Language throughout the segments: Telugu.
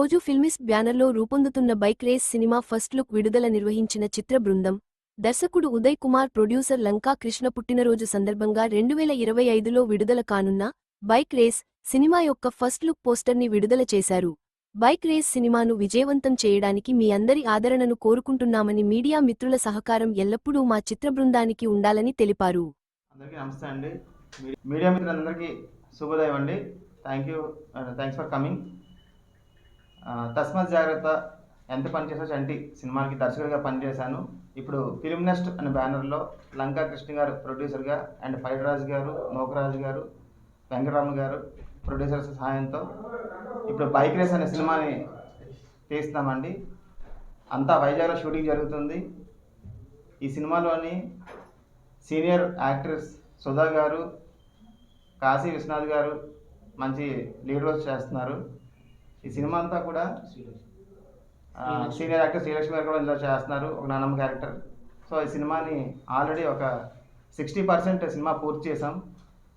రోజు ఫిల్మిస్ బ్యానర్లో రూపొందుతున్న బైక్ రేస్ సినిమా ఫస్ట్ లుక్ విడుదల నిర్వహించిన చిత్ర బృందం. దర్శకుడు ఉదయ్ కుమార్ ప్రొడ్యూసర్ లంకా కృష్ణ పుట్టినరోజు సందర్భంగా రెండువేల ఇరవై ఐదులో విడుదల కానున్న బైక్ రేస్ సినిమా యొక్క ఫస్ట్ లుక్ పోస్టర్ని విడుదల చేశారు. బైక్ రేస్ సినిమాను విజయవంతం చేయడానికి మీ అందరి ఆదరణను కోరుకుంటున్నామని మీడియా మిత్రుల సహకారం ఎల్లప్పుడూ మా చిత్ర బృందానికి ఉండాలని తెలిపారు. మీడియా మిత్రులందరికీ శుభోదయం అండి. Thank you thanks for coming. తస్మత్ జాగ్రత్త. ఎంత పనిచేసా చంటి? సినిమాకి దర్శకుడిగా పనిచేశాను ఇప్పుడు ఫిల్మ్ నెస్ట్ అనే బ్యానర్లో లంకా కృష్ణ గారు ప్రొడ్యూసర్గా అండ్ ఫైడ్ రాజు గారు నోకరాజు గారు వెంకటరామ గారు ప్రొడ్యూసర్స్ సహాయంతో ఇప్పుడు బైక్ రేస్ అనే సినిమాని తీస్తున్నామండి. అంతా వైజాగ్లో షూటింగ్ జరుగుతుంది. ఈ సినిమాలోని సీనియర్ యాక్ట్రెస్ సుధా గారు కాశీ విశ్వనాథ్ గారు మంచి లీడ్ రోల్స్ చేస్తున్నారు. ఈ సినిమా అంతా కూడా సీనియర్ యాక్టర్ శ్రీలక్ష్మి గారు కూడా ఇందులో చేస్తున్నారు ఒక నానమ్మ క్యారెక్టర్. సో ఈ సినిమాని ఆల్రెడీ ఒక సిక్స్టీ పర్సెంట్ సినిమా పూర్తి చేసాం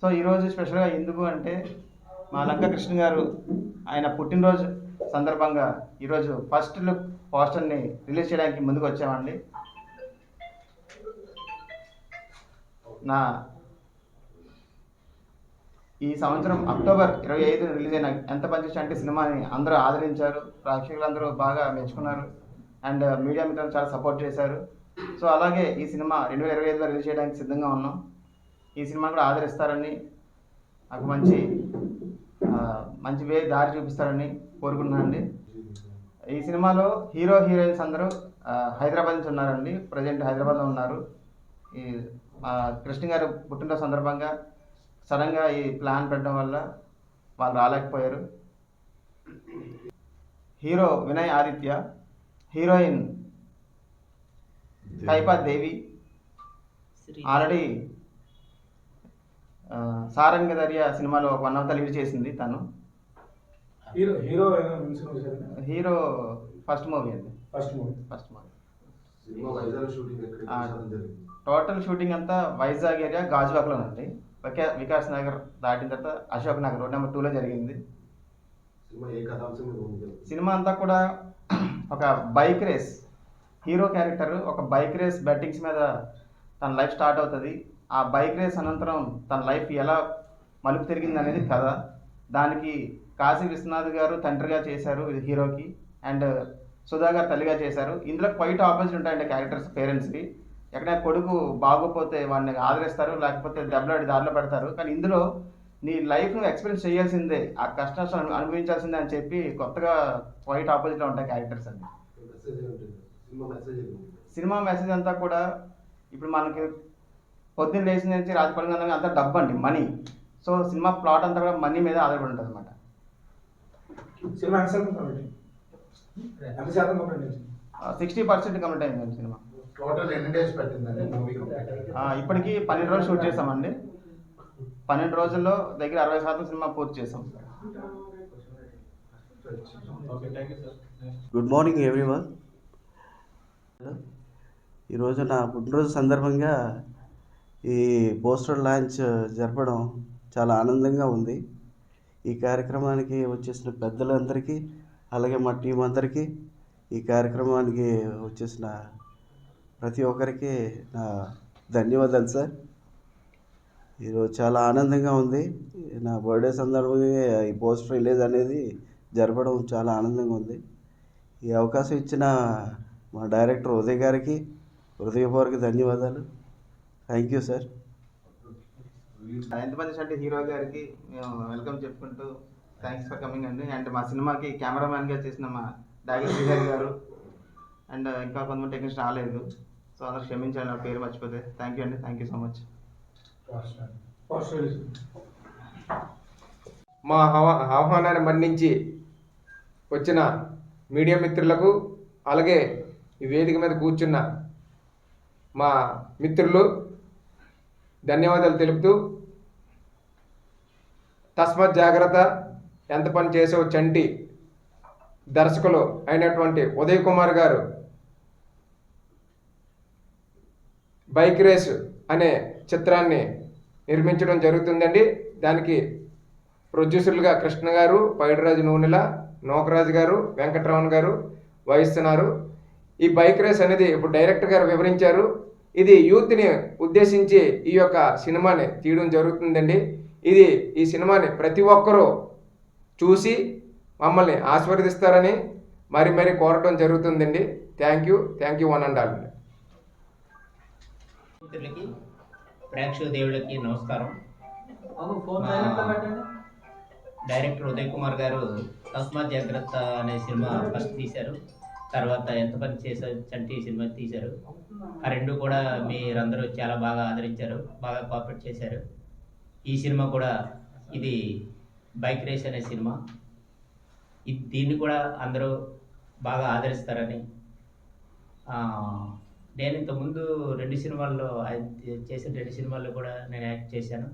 సో ఈరోజు స్పెషల్గా ఎందుకు అంటే మా లంక కృష్ణ గారు ఆయన పుట్టినరోజు సందర్భంగా ఈరోజు ఫస్ట్ లుక్ పోస్టర్ని రిలీజ్ చేయడానికి ముందుకు వచ్చామండి. నా ఈ సంవత్సరం అక్టోబర్ ఇరవై ఐదు రిలీజ్ అయిన ఎంత పనిచేసి అంటే సినిమాని అందరూ ఆదరించారు. ప్రేక్షకులందరూ బాగా మెచ్చుకున్నారు. అండ్ మీడియా మిత్రులు చాలా సపోర్ట్ చేశారు. సో అలాగే ఈ సినిమా రెండు వేల ఇరవై ఐదులో రిలీజ్ చేయడానికి సిద్ధంగా ఉన్నాం. ఈ సినిమా కూడా ఆదరిస్తారని నాకు మంచి మంచి వే దారి చూపిస్తారని కోరుకుంటున్నానండి. ఈ సినిమాలో హీరో హీరోయిన్స్ అందరూ హైదరాబాద్ నుంచి ఉన్నారండి. ప్రజెంట్ హైదరాబాద్లో ఉన్నారు. ఈ కృష్ణ గారు పుట్టినరోజు సందర్భంగా సడన్గా ఈ ప్లాన్ పెట్టడం వల్ల వాళ్ళు రాలేకపోయారు. Hero Vinay Aditya heroine Kaipa Devi already Saranga Dariya సినిమాలో వన్ ఆఫ్ ద లీడ్ చేసింది తను. Hero hero hero first movie అండి first movie. First movie. Cinema Vizag shooting ఎక్కడ ఆ. చేశారని జరిగింది టోటల్ షూటింగ్ అంతా వైజాగ్ ఏరియా గాజువాక్లోనండి వికా వికాస్ నగర్ దాటిన తర్వాత అశోక్ నగర్ రోడ్ నెంబర్ టూలో జరిగింది. సినిమా అంతా కూడా ఒక బైక్ రేస్. హీరో క్యారెక్టర్ ఒక బైక్ రేస్ బెట్టింగ్స్ మీద తన లైఫ్ స్టార్ట్ అవుతుంది. ఆ బైక్ రేస్ అనంతరం తన లైఫ్ ఎలా మలుపు తిరిగింది అనేది కథ. దానికి కాశీ విశ్వనాథ్ గారు తండ్రిగా చేశారు హీరోకి. అండ్ సుధా గారు తల్లిగా చేశారు. ఇందులో క్వైట్ ఆపోజిట్ ఉంటాయండి క్యారెక్టర్స్ పేరెంట్స్కి ఎక్కడైనా కొడుకు బాగోపోతే వాడిని ఆదరిస్తారు లేకపోతే దెబ్బలాడి దారిలో పెడతారు. కానీ ఇందులో నీ లైఫ్ నువ్వు ఎక్స్పీరియన్స్ చేయాల్సిందే. ఆ కష్టాలు అను- అనుభవించాల్సిందే అని చెప్పి కొత్తగా క్వైట్ ఆపోజిట్లో ఉంటాయి క్యారెక్టర్స్ ఏమిటి సినిమా మెసేజ్ అంతా కూడా ఇప్పుడు మనకి పొద్దున్న లేచిన నుంచి రాత్రి పడుకున్న అంతా డబ్బు అండి మనీ. సో సినిమా ప్లాట్ అంతా కూడా మనీ మీద ఆధారపడి ఉంటుంది అనమాట సినిమా సిక్స్టీ పర్సెంట్ కంప్లీట్ అయిందండి సినిమా. టోటల్ ఎన్ని డేస్ పట్టిందండి మూవీ ఆ, ఇప్పటికి పన్నెండు రోజులు షూట్ చేసామండి. పన్నెండు రోజుల్లో దగ్గర అరవై శాతం సినిమా పూర్తి చేసాం. గుడ్ మార్నింగ్ ఎవ్రీవన్ ఈరోజు నా పుట్టినరోజు సందర్భంగా ఈ పోస్టర్ లాంచ్ జరపడం చాలా ఆనందంగా ఉంది. ఈ కార్యక్రమానికి వచ్చేసిన పెద్దలందరికీ అలాగే మా టీం అందరికీ ఈ కార్యక్రమానికి వచ్చేసిన ప్రతి ఒక్కరికి నా ధన్యవాదాలు సార్. ఈరోజు చాలా ఆనందంగా ఉంది. నా బర్త్డే సందర్భంగా ఈ పోస్టర్ రిలీజ్ అనేది జరపడం చాలా ఆనందంగా ఉంది. ఈ అవకాశం ఇచ్చిన మా డైరెక్టర్ ఉదయ్ గారికి హృదయపూర్వక ధన్యవాదాలు. Thank you sir. ఎంతమంది అంటే హీరో గారికి మేము వెల్కమ్ చెప్పుకుంటూ థ్యాంక్స్ ఫర్ కమింగ్ అండి. అండ్ మా సినిమాకి కెమెరామ్యాన్గా చేసిన మా డాగర్ శ్రీధర్ గారు. అండ్ ఇంకా కొంతమంది టెక్నీషియన్ రాలేదు. సో అందరూ క్షమించాలి నా పేరు మర్చిపోతే. థ్యాంక్ యూ అండి. థ్యాంక్ యూ సో మచ్ మా ఆహ్వానాన్ని మన్నించి వచ్చిన మీడియా మిత్రులకు అలాగే ఈ వేదిక మీద కూర్చున్న మా మిత్రులు ధన్యవాదాలు తెలుపుతూ తస్మత్ జాగ్రత్త ఎంత పని చేసావు చంటి దర్శకులు అయినటువంటి ఉదయ్ కుమార్ గారు బైక్ రేస్ అనే చిత్రాన్ని నిర్మించడం జరుగుతుందండి. దానికి ప్రొడ్యూసర్లుగా కృష్ణ గారు పైడిరాజు నూనెల నోకరాజు గారు వెంకటరమణ గారు వహిస్తున్నారు. ఈ బైక్ రేస్ అనేది ఇప్పుడు డైరెక్టర్ గారు వివరించారు. ఇది యూత్ని ఉద్దేశించి ఈ యొక్క సినిమాని తీయడం జరుగుతుందండి. ఇది ఈ సినిమాని ప్రతి ఒక్కరూ చూసి మమ్మల్ని ఆశీర్వదిస్తారని మరి మరి కోరటం జరుగుతుందండి. Thank you. Thank you one and all. మిత్రులకి ప్రేక్షక దేవుళ్ళకి నమస్కారం. డైరెక్టర్ ఉదయ్ కుమార్ గారు తస్మాత్ జాగ్రత్త అనే సినిమా ఫస్ట్ తీశారు. తర్వాత ఎంత పని చేసా చంటి సినిమా తీశారు. ఆ రెండు కూడా మీరందరూ చాలా బాగా ఆదరించారు బాగా కోఆపరేట్ చేశారు. ఈ సినిమా కూడా ఇది బైక్ రేస్ అనే సినిమా. ఇది దీన్ని కూడా అందరూ బాగా ఆదరిస్తారని నేను ఇంతకుముందు రెండు సినిమాల్లో చేసిన రెండు సినిమాల్లో కూడా నేను యాక్ట్ చేశాను.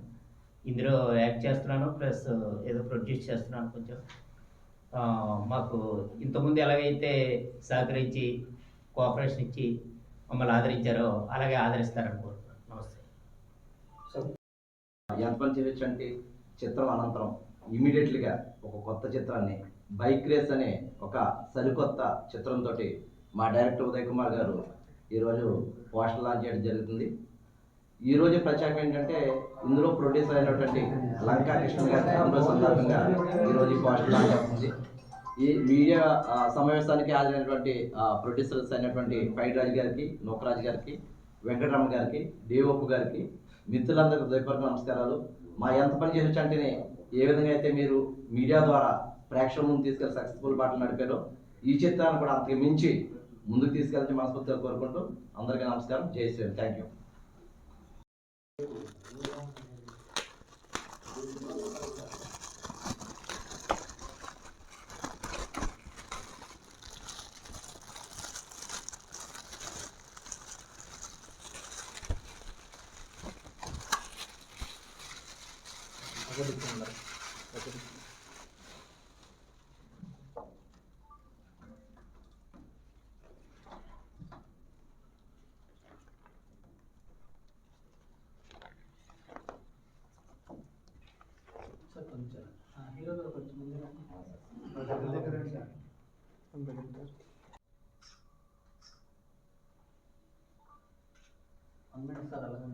ఇందులో యాక్ట్ చేస్తున్నాను ప్లస్ ఏదో ప్రొడ్యూస్ చేస్తున్నాను కొంచెం. మాకు ఇంతకుముందు ఎలాగైతే సహకరించి కోఆపరేషన్ ఇచ్చి మమ్మల్ని ఆదరించారో అలాగే ఆదరిస్తారని కోరుతున్నాను నమస్తే. ఎంత పని చేయొచ్చు అంటే చిత్రం అనంతరం ఇమీడియట్లీగా ఒక కొత్త చిత్రాన్ని బైక్ రేస్ అనే ఒక సరికొత్త చిత్రంతో మా డైరెక్టర్ ఉదయ్ కుమార్ గారు ఈరోజు పోస్టర్ లాంచ్ చేయడం జరుగుతుంది. ఈరోజు ప్రత్యేకం ఏంటంటే ఇందులో ప్రొడ్యూసర్ అయినటువంటి లంకా కృష్ణ గారి పుట్టినరోజు సందర్భంగా ఈరోజు ఈ పోస్టర్ లాంచ్ అవుతుంది ఈ మీడియా సమావేశానికి హాజరైనటువంటి ప్రొడ్యూసర్స్ అయినటువంటి ఫైడ్ రాజు గారికి నోకరాజు గారికి వెంకటరమణ గారికి డిఓపు గారికి మిత్రులందరికీ హృదయపూర్వక నమస్కారాలు. మా ఎంత పని చేయొచ్చు అంటేనే ఏ విధంగా అయితే మీరు మీడియా ద్వారా ప్రేక్షకులను తీసుకెళ్ళి సక్సెస్ఫుల్ బాటలు నడిపారో ఈ చిత్రాన్ని కూడా అంతకు మించి ముందుకు తీసుకెళ్ళి మనస్ఫూర్తిగా కోరుకుంటూ అందరికీ నమస్కారం జై శ్రీరామ్ థ్యాంక్ యూ చూపించారు హీరో గారు కొంచెం ముందు సార్ అలాగే